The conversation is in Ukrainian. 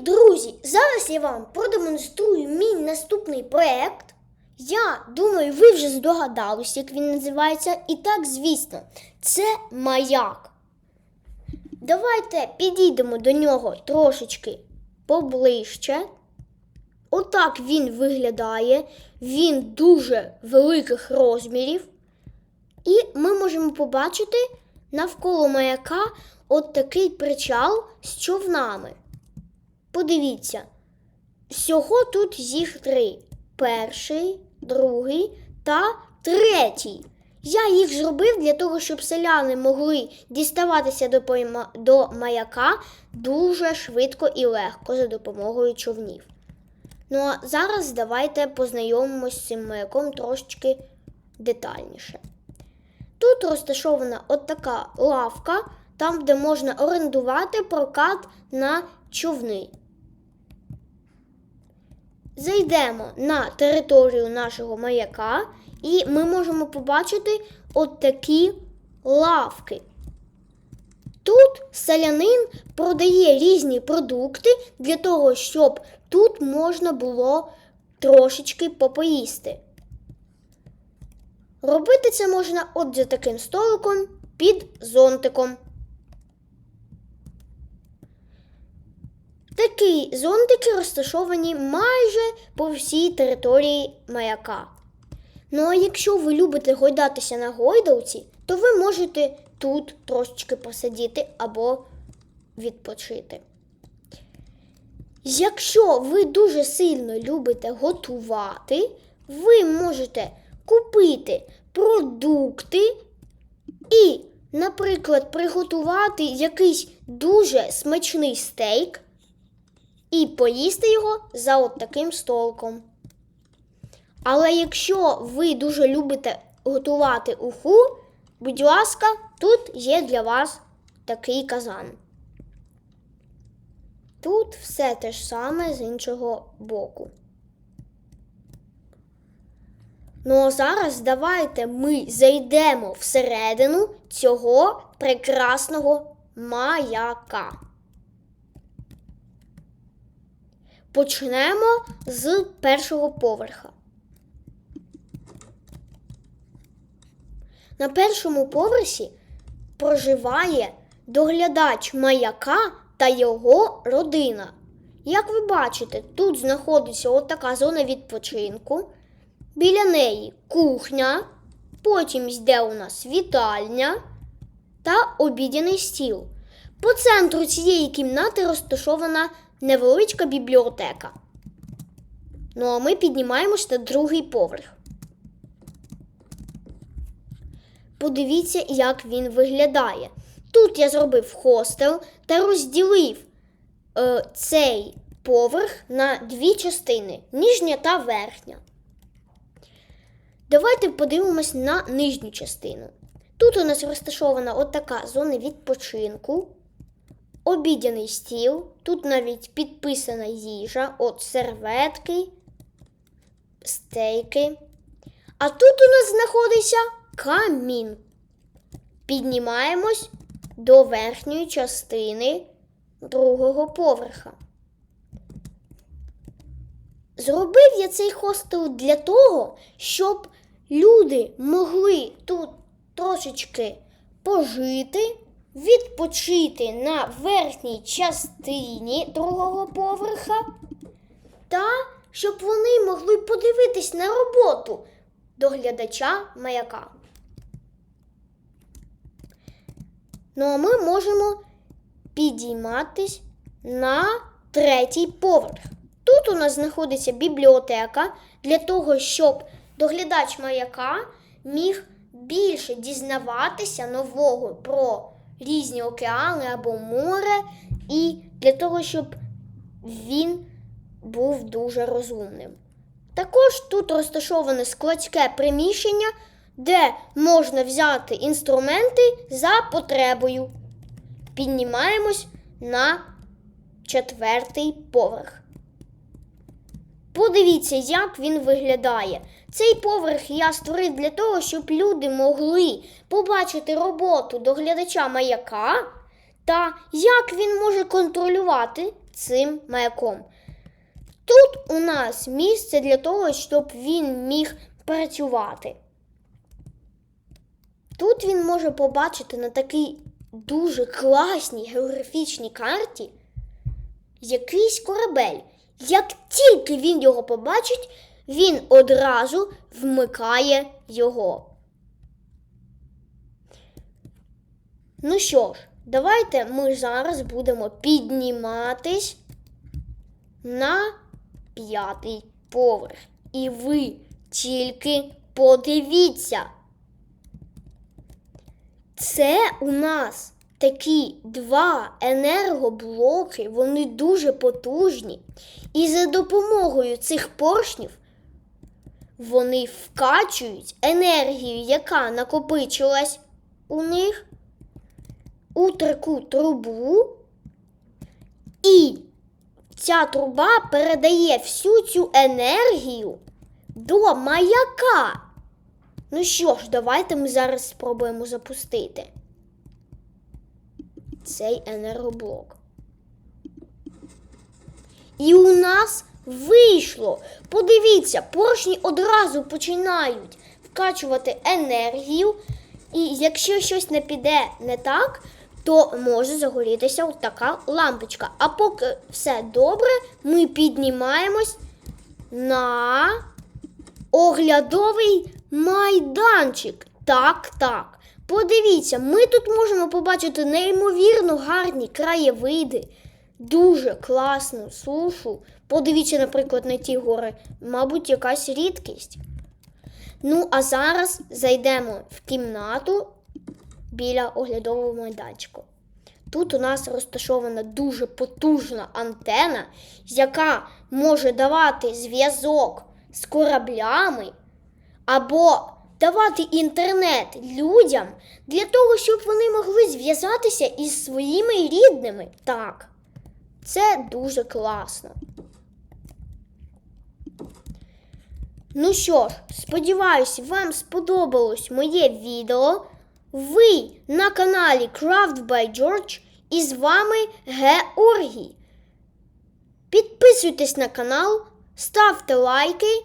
Друзі! Зараз я вам продемонструю мій наступний проект. Я думаю, ви вже здогадались, як він називається. І так, звісно, це маяк. Давайте підійдемо до нього трошечки поближче. Отак він виглядає. Він дуже великих розмірів. І ми можемо побачити навколо маяка от такий причал з човнами. Подивіться, всього тут їх три: перший, другий та третій. Я їх зробив для того, щоб селяни могли діставатися до, пойма... до маяка дуже швидко і легко за допомогою човнів. Ну а зараз давайте познайомимось з цим маяком трошечки детальніше. Тут розташована от така лавка, там, де можна орендувати прокат на човни. Зайдемо на територію нашого маяка, і ми можемо побачити от такі лавки. Тут селянин продає різні продукти для того, щоб тут можна було трошечки попоїсти. Робити це можна от за таким столиком під зонтиком. Такі зонтики розташовані майже по всій території маяка. Ну а якщо ви любите гойдатися на гойдалці, то ви можете тут трошечки посидіти або відпочити. Якщо ви дуже сильно любите готувати, ви можете купити продукти і, наприклад, приготувати якийсь дуже смачний стейк і поїсти його за от таким столком. Але якщо ви дуже любите готувати уху, будь ласка, тут є для вас такий казан. Тут все те ж саме з іншого боку. Ну а зараз давайте ми зайдемо всередину цього прекрасного маяка. Почнемо з першого поверха. На першому поверсі проживає доглядач маяка та його родина. Як ви бачите, тут знаходиться отака зона відпочинку. Біля неї кухня, потім йде у нас вітальня та обідяний стіл. По центру цієї кімнати розташована невеличка бібліотека. Ну а ми піднімаємось на другий поверх. Подивіться, як він виглядає. Тут я зробив хостел та розділив е, цей поверх на дві частини нижня та верхня. Давайте подивимось на нижню частину. Тут у нас розташована от така зона відпочинку, обідяний стіл. Тут навіть підписана їжа, от серветки, стейки. А тут у нас знаходиться камін. Піднімаємось до верхньої частини другого поверха. Зробив я цей хостел для того, щоб люди могли тут трошечки пожити, відпочити на верхній частині другого поверха, та щоб вони могли подивитись на роботу доглядача маяка. Ну а ми можемо підійматись на третій поверх. Тут у нас знаходиться бібліотека для того, щоб доглядач маяка міг більше дізнаватися нового про різні океани або море, і для того, щоб він був дуже розумним. Також тут розташоване складське приміщення, де можна взяти інструменти за потребою. Піднімаємось на четвертий поверх. Подивіться, як він виглядає. Цей поверх я створив для того, щоб люди могли побачити роботу доглядача маяка та як він може контролювати цим маяком. Тут у нас місце для того, щоб він міг працювати. Тут він може побачити на такій дуже класній географічній карті якийсь корабель. Як тільки він його побачить, він одразу вмикає його. Ну що ж, давайте ми зараз будемо підніматись на п'ятий поверх. І ви тільки подивіться. Це у нас такі два енергоблоки, вони дуже потужні. І за допомогою цих поршнів вони вкачують енергію, яка накопичилась у них у таку трубу, і ця труба передає всю цю енергію до маяка. Ну що ж, давайте ми зараз спробуємо запустити цей енергоблок. І у нас вийшло. Подивіться, поршні одразу починають вкачувати енергію. І якщо щось не піде не так, то може загорітися така лампочка. А поки все добре, ми піднімаємось на оглядовий майданчик. Так, так. Подивіться, ми тут можемо побачити неймовірно гарні краєвиди, дуже класну сушу. Подивіться, наприклад, на ті гори, мабуть, якась рідкість. Ну, а зараз зайдемо в кімнату біля оглядового майданчику. Тут у нас розташована дуже потужна антена, яка може давати зв'язок з кораблями або давати інтернет людям для того, щоб вони могли зв'язатися із своїми рідними. Так, це дуже класно. Ну що ж, сподіваюся, вам сподобалось моє відео. Ви на каналі Craft by George і з вами Георгій. Підписуйтесь на канал, ставте лайки